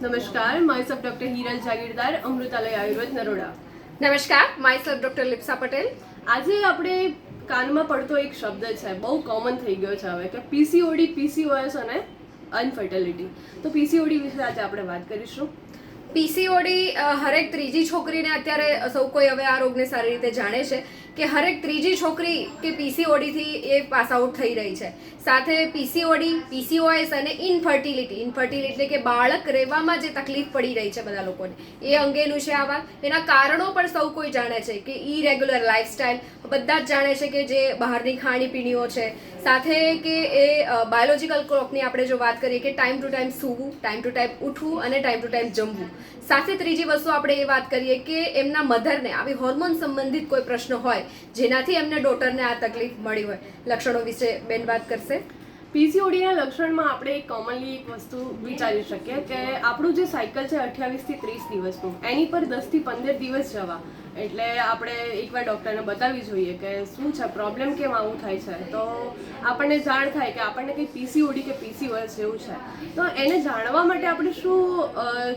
નમસ્કાર myself doctor Hiral Jagirdar Amrutalay Ayurveda Naroda. નમસ્કાર myself doctor Lipsa Patel. આજે આપણે કાનમાં પડતો એક શબ્દ છે બહુ કોમન થઈ ગયો છે હવે કે પીસીઓડી પીસીઓએસ અને અનફર્ટિલિટી તો પીસીઓડી વિશે આજે આપણે વાત કરીશું. પીસીઓડી હરેક ત્રીજી છોકરીને અત્યારે સૌ કોઈ હવે આ રોગને સારી રીતે જાણે છે કે હરેક ત્રીજી છોકરી કે પીસીઓડીથી એ પાસ આઉટ થઈ રહી છે. સાથે પીસીઓડી, પીસીઓએસ અને ઇનફર્ટિલિટી ઇન્ફર્ટિલિટી એટલે કે બાળક રહેવામાં જે તકલીફ પડી રહી છે બધા લોકોને, એ અંગેનું છે આ વાત. એના કારણો પણ સૌ કોઈ જાણે છે કે ઇરેગ્યુલર લાઇફસ્ટાઇલ બધા જ જાણે છે કે જે બહારની ખાણીપીણીઓ છે. સાથે કે એ બાયોલોજીકલ ક્લોકની આપણે જો વાત કરીએ કે ટાઈમ ટુ ટાઈમ સૂવું, ટાઈમ ટુ ટાઈમ ઉઠવું અને ટાઈમ ટુ ટાઈમ જમવું. સાથે ત્રીજી વસ્તુ આપણે એ વાત કરીએ કે એમના મધરને આવી હોર્મોન સંબંધિત કોઈ પ્રશ્ન હોય, જેનાથી એમને ડોટરને આ તકલીફ મળી હોય. લક્ષણો વિશે બેન વાત કરશે. પીસીઓડીના લક્ષણમાં આપણે એક કોમનલી એક વસ્તુ વિચારી શકીએ કે આપણું જે સાયકલ છે અઠ્યાવીસથી ત્રીસ દિવસનું, એની પર દસથી પંદર દિવસ જવા. એટલે આપણે એકવાર ડૉક્ટરને બતાવવી જોઈએ કે શું છે પ્રોબ્લેમ કેમ આવું થાય છે? તો આપણને જાણ થાય કે આપણને કંઈ પીસીઓડી કે પીસીઓએસ જેવું છે તો એને જાણવા માટે આપણે શું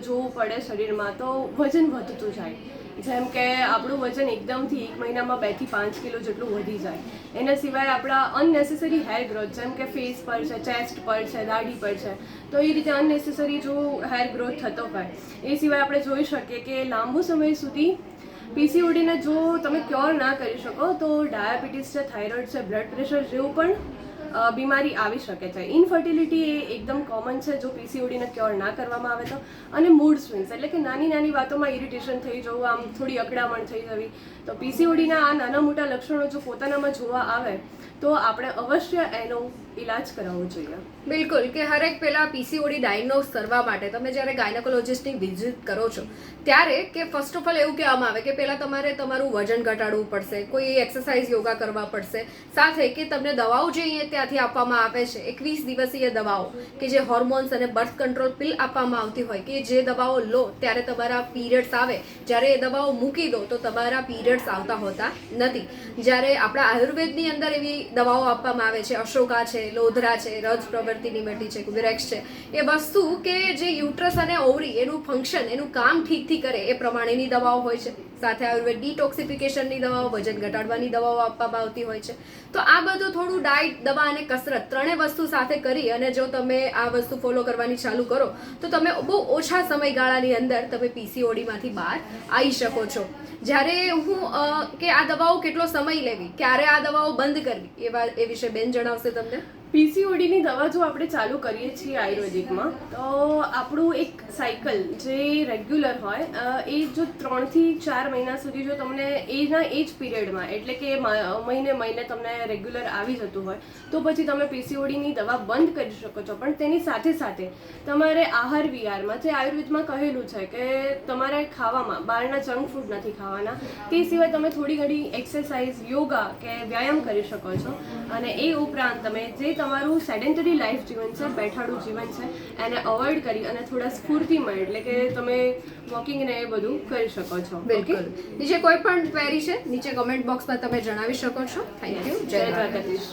જોવું પડે શરીરમાં? તો વજન વધતું જાય. જેમ કે આપણું વજન એકદમથી એક મહિનામાં બેથી પાંચ કિલો જેટલું વધી જાય. એના સિવાય આપણા અનનેસેસરી હેર ગ્રોથ જેમ કે ફેસ પર છે ચેસ્ટ પર છે, દાઢી પર છે, તો એ રીતે અનનેસેસરી જો હેર ગ્રોથ થતો હોય, એ સિવાય આપણે જોઈ શકીએ કે લાંબો સમય સુધી પીસીઓડીને જો તમે ક્યોર ના કરી શકો તો ડાયાબિટીસ છે, થાઇરોઇડ છે, બ્લડ પ્રેશર જેવું પણ બીમારી આવી શકે છે. ઇનફર્ટિલિટી એ એકદમ કોમન છે, જો પીસીઓડીને ક્યોર ના કરવામાં આવે તો. અને મૂડ સ્વિંગ્સ એટલે કે નાની નાની વાતોમાં ઇરિટેશન થઈ જવું, આમ થોડી અકડામણ થઈ જવી. તો પીસીઓડીના આ નાના મોટા લક્ષણો જો પોતાનામાં જોવા આવે, તો આપણે અવશ્ય એનો ઈલાજ કરાવવો જોઈએ. બિલકુલ, કે હરેક પેલા પીસીઓડી ડાયગ્નોઝ કરવા માટે તમે જ્યારે ગાયનેકોલોજિસ્ટની વિઝિટ કરો છો, ત્યારે કે ફર્સ્ટ ઓફ ઓલ એવું કહેવામાં આવે કે પહેલાં તમારે તમારું વજન ઘટાડવું પડશે, કોઈ એક્સરસાઇઝ યોગા કરવા પડશે. સાથે કે તમને દવાઓ જે અહીંયા ત્યાંથી આપવામાં આવે છે. એકવીસ દિવસીય દવાઓ કે જે હોર્મોન્સ અને બર્થ કંટ્રોલ પિલ આપવામાં આવતી હોય કે જે દવાઓ લો ત્યારે તમારા પીરિયડ્સ આવે. જ્યારે એ દવાઓ મૂકી દો તો તમારા પીરિયડ્સ આવતા હોતા નથી. જ્યારે આપણા આયુર્વેદની અંદર એવી દવાઓ આપવામાં આવે છે, અશોકા છે, લોધરા છે, રજ પ્રવૃત્તિ નિમેટી છે વિરેક્સ છે. એ વસ્તુ કે જે યુટ્રસ અને ઓવરી એનું ફંક્શન એનું કામ ઠીકથી કરે એ પ્રમાણેની દવાઓ હોય છે. સાથે આયુર્વેદ ડિટોક્સિફિકેશનની દવાઓ, વજન ઘટાડવાની દવાઓ આપવામાં આવતી હોય છે. તો આ બધું થોડું ડાયટ દવા અને કસરત ત્રણેય વસ્તુ સાથે કરી અને જો તમે આ વસ્તુ ફોલો કરવાની ચાલુ કરો, તો તમે બહુ ઓછા સમયગાળાની અંદર તમે પીસીઓડીમાંથી બહાર આવી શકો છો. જ્યારે હું કે આ દવાઓ કેટલો સમય લેવી? ક્યારે આ દવાઓ બંધ કરવી? એ વા- એ વિશે બેન જણાવશે તમને? પીસીઓડીની દવા જો આપણે ચાલુ કરીએ છીએ આયુર્વેદિકમાં, તો આપણું એક સાયકલ જે રેગ્યુલર હોય એ જો ત્રણથી ચાર મહિના સુધી જો તમને એના એ જ પીરિયડમાં, એટલે કે મહિને મહિને તમને રેગ્યુલર આવી જતું હોય, તો પછી તમે પીસીઓડીની દવા બંધ કરી શકો છો. પણ તેની સાથે સાથે તમારે આહાર વિહારમાં, જે આયુર્વેદમાં કહેલું છે કે તમારે ખાવામાં, બહારના જંક ફૂડ નથી ખાવાના, તે સિવાય તમે થોડી ઘણી એક્સરસાઇઝ, યોગા કે વ્યાયામ કરી શકો છો. અને એ ઉપરાંત તમે જે તમારું સેડેન્ટરી લાઈફ જીવન છે બેઠાડું જીવન છે એને અવોઇડ કરી અને થોડા સ્ફૂર્તિમય એટલે કે તમે વોકિંગ ને એ બધું કરી શકો છો. બિલકુલ. નીચે કોઈ પણ ક્વેરી છે નીચે કમેન્ટ બોક્સમાં તમે જણાવી શકો છો. થેન્ક યુ જય દ્વારકાધીશ.